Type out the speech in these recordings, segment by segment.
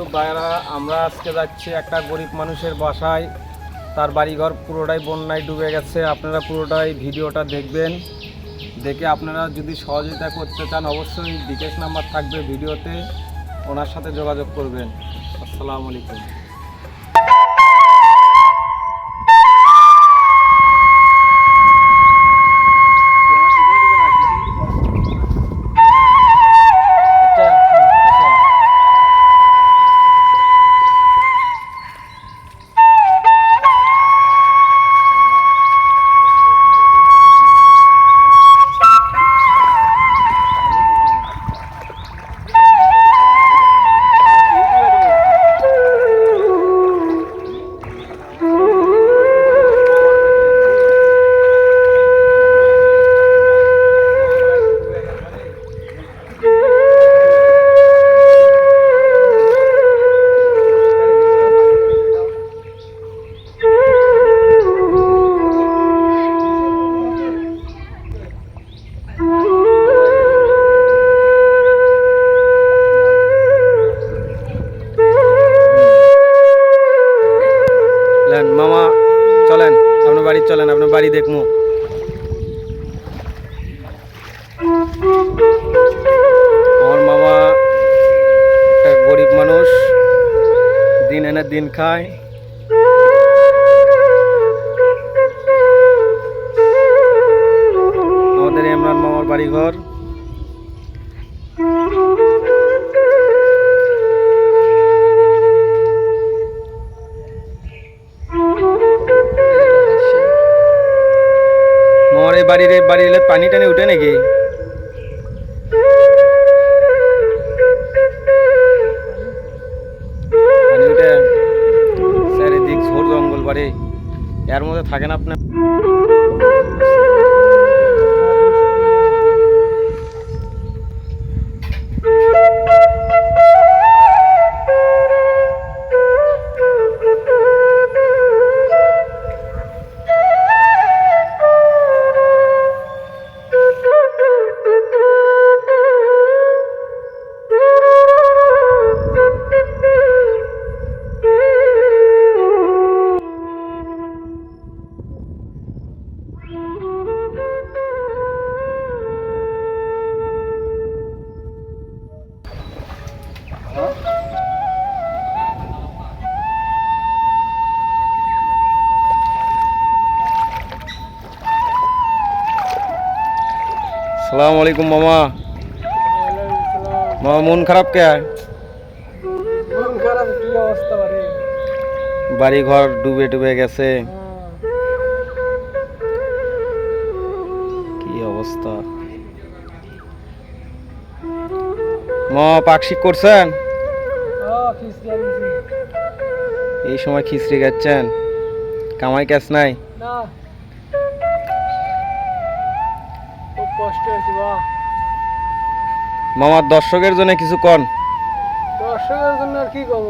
আজকে যাচ্ছি একটা গরিব মানুষের বাসায়। তার বাড়িঘর পুরোটাই বন্যায় ডুবে গেছে। আপনারা পুরোটাই ভিডিওটা দেখবেন। দেখে আপনারা যদি সহযোগিতা করতে চান, অবশ্যই বিকেশ নাম্বার থাকবে ভিডিওতে। ওনার সাথে যোগাযোগ করবেন। আসসালামু আলাইকুম। আপনার বাড়ি চলেন আপনার বাড়ি দেখব। আমার মামা একটা গরিব মানুষ, দিন এনে দিন খায়। আমাদের ইমরান মামার বাড়ি বাড়ির বাড়ির পানি টানি উঠে নাকি? পানি উঠে। জঙ্গল বাড়ি। এর মধ্যে থাকেন আপনি? সালাম আলাইকুম মামা মামা মন খারাপ কে বাড়ি ঘর ডুবে ডুবে গেছে। কি অবস্থা? মামা পাকশিক করছেন? এই সময় খিচড়ি খাচ্ছেন? কামাই ক্যাশ নাই? না। কষ্ট হয়েছে বা মামার দর্শকের জন্য কিছু কন। দর্শকের জন্য আর কি করব?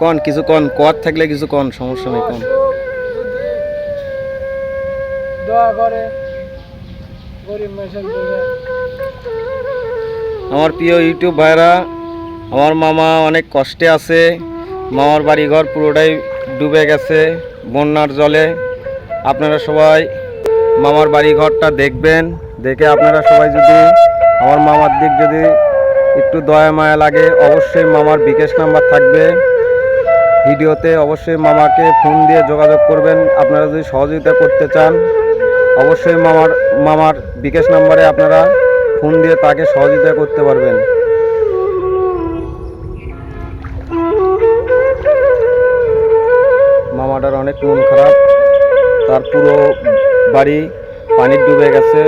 কন কিছু কন কর থাকলে কিছু কন সমস্যা নেই কন। দোয়া করে গরিব মানুষের আমার প্রিয় ইউটিউব ভাইরা আমার মামা অনেক কষ্টে আছে। মামার বাড়িঘর পুরোটাই ডুবে গেছে বন্যার জলে। আপনারা সবাই মামার বাড়ি ঘরটা দেখবেন, দেখে আপনারা সবাই যদি আমার মামার দিক যদি একটু দয়া মায়া লাগে, অবশ্যই মামার বিকাশ নাম্বার থাকবে। ভিডিওতে অবশ্যই মামাকে ফোন দিয়ে যোগাযোগ করবেন, আপনারা যদি সহযোগিতা করতে চান, অবশ্যই মামার মামার বিকাশ নাম্বারে আপনারা ফোন দিয়ে তাকে সহযোগিতা করতে পারবেন। মামাটার অনেক মন খারাপ, তার পুরো বাড়ি পানির ডুবে গেছে।